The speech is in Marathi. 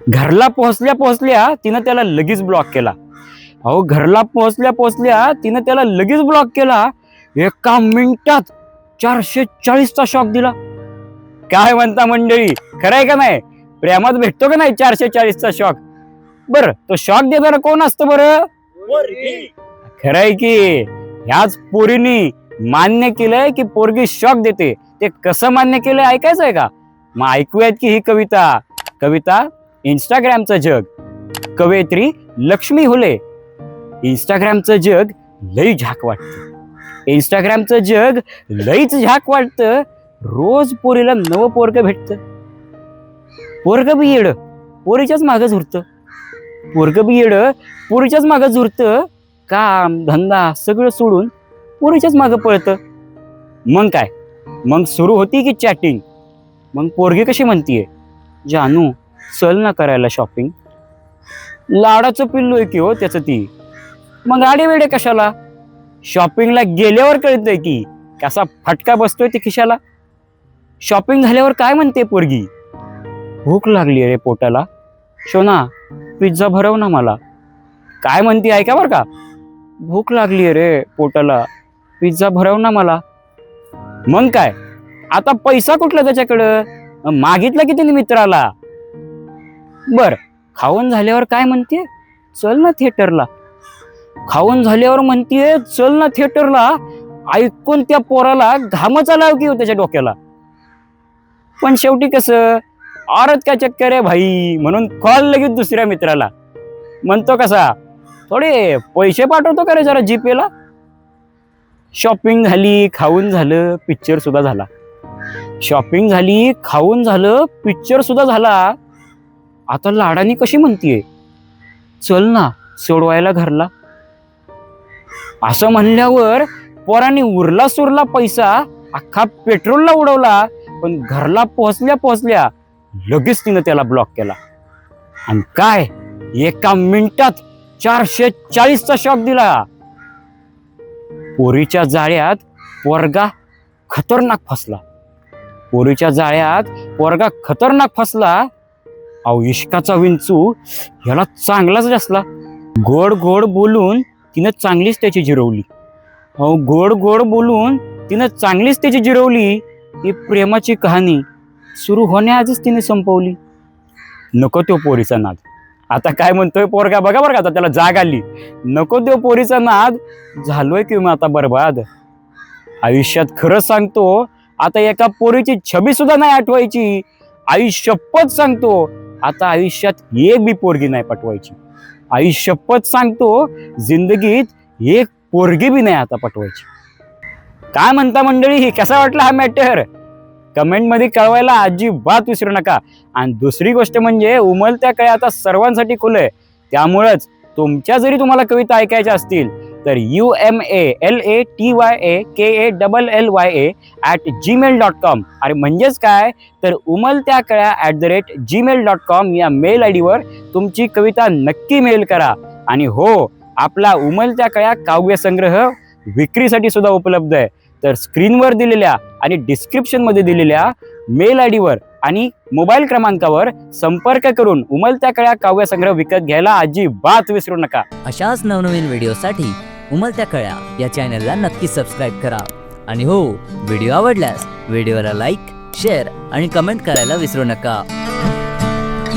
घरला पोहोचल्या पोहोचल्या तिनं त्याला लगेच ब्लॉक केला. अहो घरला पोहोचल्या पोहोचल्या तिनं त्याला लगेच ब्लॉक केला. एका मिनिटात चारशे चाळीसचा शॉक दिला. काय म्हणता मंडळी खरंय का नाही? प्रेमात भेटतो का नाही चारशे चाळीसचा शॉक बर तो शॉक देणारा कोण असतं बरं? खरंय की ह्याच पोरीनी मान्य केलंय की पोरगी शॉक देते. ते कसं मान्य केलंय ऐकायचं आहे का? मग ऐकूयात की ही कविता. कविता इंस्टाग्रामचं जग. कवयित्री लक्ष्मी हुले. इंस्टाग्रामचं जग लई झाक वाटतं. इंस्टाग्रामचं जग लईच झाक वाटतं. रोज पोरीला नवं पोरग भेटतं. पोरग बी येड पोरीच्याच मागं झुरतं. पोरग बी येड पोरीच्याच मागं झुरतं. काम धंदा सगळं सोडून पोरीच्याच मागं पळतं. मग काय? मग सुरू होती की चॅटिंग मग पोरगी कशी म्हणतीये? जानू चल ना करायला शॉपिंग लाडाचं पिल्लू आहे की हो त्याचं ती. मग आडेवेडे कशाला? शॉपिंगला गेल्यावर कळतंय की कसा फटका बसतोय ते खिशाला. शॉपिंग झाल्यावर काय म्हणते पोरगी? भूक लागली रे पोटाला. शोना पिझ्झा भरव ना मला. काय म्हणते ऐका बरं का? भूक लागली रे पोटाला. पिझ्झा भरव ना मला. मग काय? आता पैसा कुठला त्याच्याकडं? मागितला की त्याने मित्राला? बर खाऊन झाल्यावर काय म्हणते चल ना थिएटरला खाऊन झाल्यावर म्हणतीये चल ना थिएटरला ऐकून त्या पोराला घामच लाव की त्याच्या डोक्याला. पण शेवटी कसं? औरत का चक्कर आहे भाई? म्हणून कॉल लगेच दुसऱ्या मित्राला. म्हणतो कसा? थोडे पैसे पाठवतो का रे जरा जीपेला शॉपिंग झाली खाऊन झालं पिक्चर सुद्धा झाला. शॉपिंग झाली खाऊन झालं पिक्चर सुद्धा झाला. आता लाडानी कशी म्हणतीये? चल ना सोडवायला घरला. असं म्हणल्यावर पोरांनी उरला सुरला पैसा अख्खा पेट्रोलला उडवला पण घरला पोहोचल्या पोहोचल्या लगेच तिनं त्याला ब्लॉक केला. आणि काय? एका मिनिटात चारशे चाळीसचा शॉक दिला. पोरीच्या जाळ्यात पोरगा खतरनाक फसला. पोरीच्या जाळ्यात पोरगा खतरनाक फसला. अहो इश्काचा विंचू ह्याला चांगलाच रसला गोड गोड बोलून तिनं चांगलीच त्याची जिरवली. अहो गोड गोड बोलून तिनं चांगलीच त्याची जिरवली. ही प्रेमाची कहाणी सुरू होण्याआधीच तिने संपवली. नको तो पोरीचा नाद. आता काय म्हणतोय पोरगा? बघा बरं का आता त्याला जाग आली. नको तो पोरीचा नाद. झालोय की मग आता बरबाद? आयुष्यात खरंच सांगतो आता एका पोरीची छबी सुद्धा नाही आठवायची. आई शपथ सांगतो आता आयुष्यात एक बी पोरगी नाही पटवायची. आई शपथ सांगतो जिंदगीत एक पोरगी बी नाही आता पटवायची. काय म्हणता मंडळी कसा वाटला हा मॅटर कमेंटमध्ये कळवायला अजिबात विसरू नका. आणि दुसरी गोष्ट म्हणजे उमलत्या कळ्या आता सर्वांसाठी खुलं त्यामुळंच तुमच्या जरी तुम्हाला कविता ऐकायच्या असतील तर U M A L A T Y A K A double L Y A at Gmail dot com आणि म्हणजेच काय? तर उमलत्या कळ्या at the rate Gmail dot com या मेल आय डीवर तुमची कविता नक्की मेल करा. आणि हो आपला उमलत्या कळ्या काव्यसंग्रह विक्रीसाठी सुद्धा उपलब्ध आहे. तर स्क्रीनवर दिलेल्या आणि डिस्क्रिप्शनमध्ये दिलेल्या मेल आय डीवर आणि मोबाईल क्रमांकावर संपर्क करून उमलत्या कळ्या काव्यसंग्रह विकत घ्यायला अजिबात विसरू नका. अशाच नवनवीन व्हिडिओसाठी उमलत्या कळ्या या चॅनलला नक्की सबस्क्राईब करा. आणि हो व्हिडिओ आवडल्यास व्हिडिओला लाईक शेअर आणि कमेंट करायला विसरू नका.